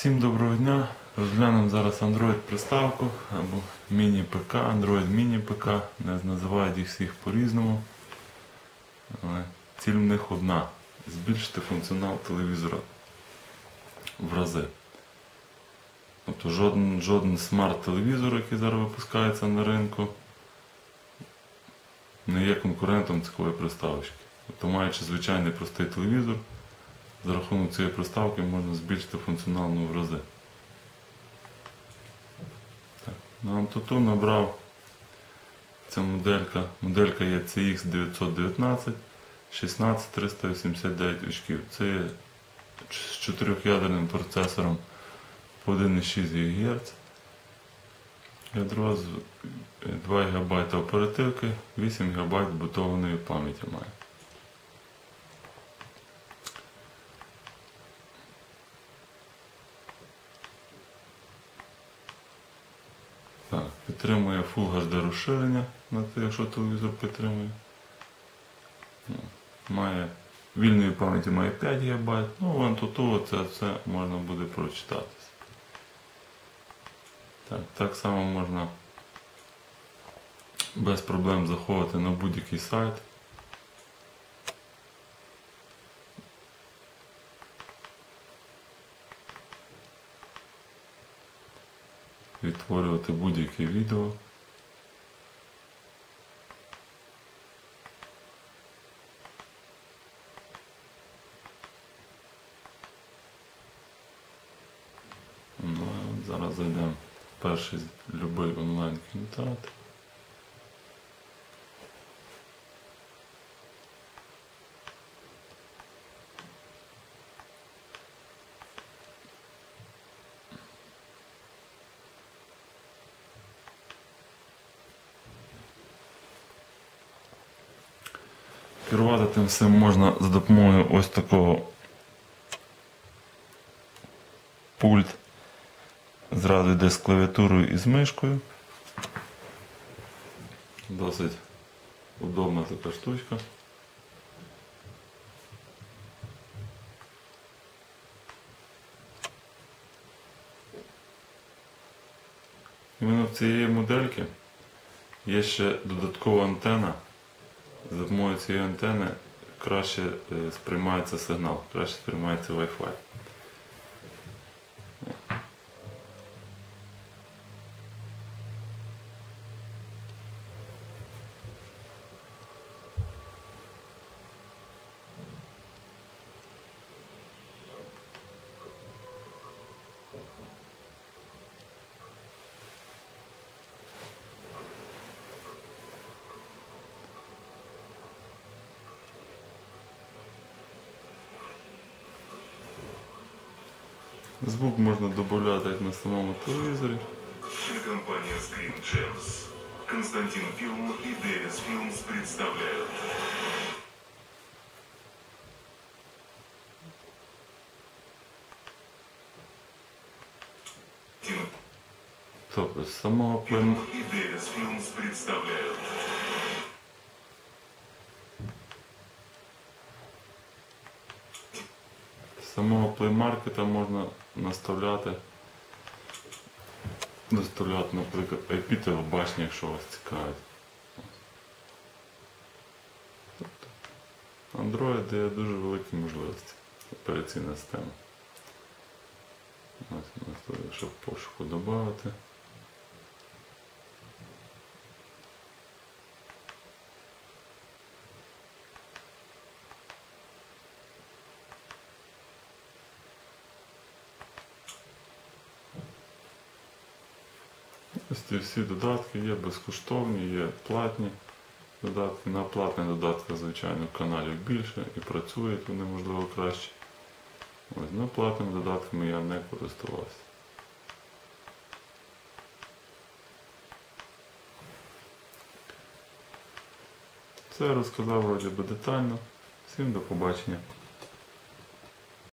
Всім доброго дня. Розглянемо зараз Android приставку або міні-ПК, Android міні-ПК. Не називають їх всіх по-різному. Але ціль в них одна збільшити функціонал телевізора в рази. Тобто жоден, жоден смарт-телевізор, який зараз випускається на ринку, не є конкурентом такої приставочки. Тобто, маючи звичайний простий телевізор, за рахунок цієї приставки можна збільшити функціонал в рази. Так. На Antutu набрав ця моделька. Моделька є CX919 16389 очків. Це є з 4-ядерним процесором по 1,6 ГГц. Ядро з 2 ГБ оперативки, 8 ГБ бутованої пам'яті має. Так, підтримує Full HD розширення, на те, якщо телевізор підтримує. Ну, Має вільної пам'яті має 5 ГБ, ну в Antutu це все можна буде прочитати. Так, так само можна без проблем заходити на будь-який сайт. Відтворювати будь-яке відео. Ну, зараз зайдемо в перший любий онлайн Керувати тим всім можна за допомогою ось такого пульт. Зразу йде з клавіатурою і з мишкою. Досить удобна така штучка. Іменно в цієї модельки є ще додаткова антена. За допомогою цієї антени краще е, сприймається сигнал, краще сприймається Wi-Fi. Звук можно добавлять, на самом телевізорі. Телекомпанія Screen Gems, Константин Філм и Дэвис Филмс представляют. Тобто, самого плен... Філм і Девіс Філмс представляють. Самого плеймаркета можна наставляти, доставляти, наприклад, IP башні, якщо вас цікавить. Тобто Android дає дуже великі можливості операційна система. Ось у якщо пошуку додати. Ось ці всі додатки є безкоштовні, є платні додатки. На платних додатках, звичайно, каналів більше і працюють вони, можливо, краще. Ось, ну, платними додатками я не користувався. Це розказав вроді би детально. Всім до побачення.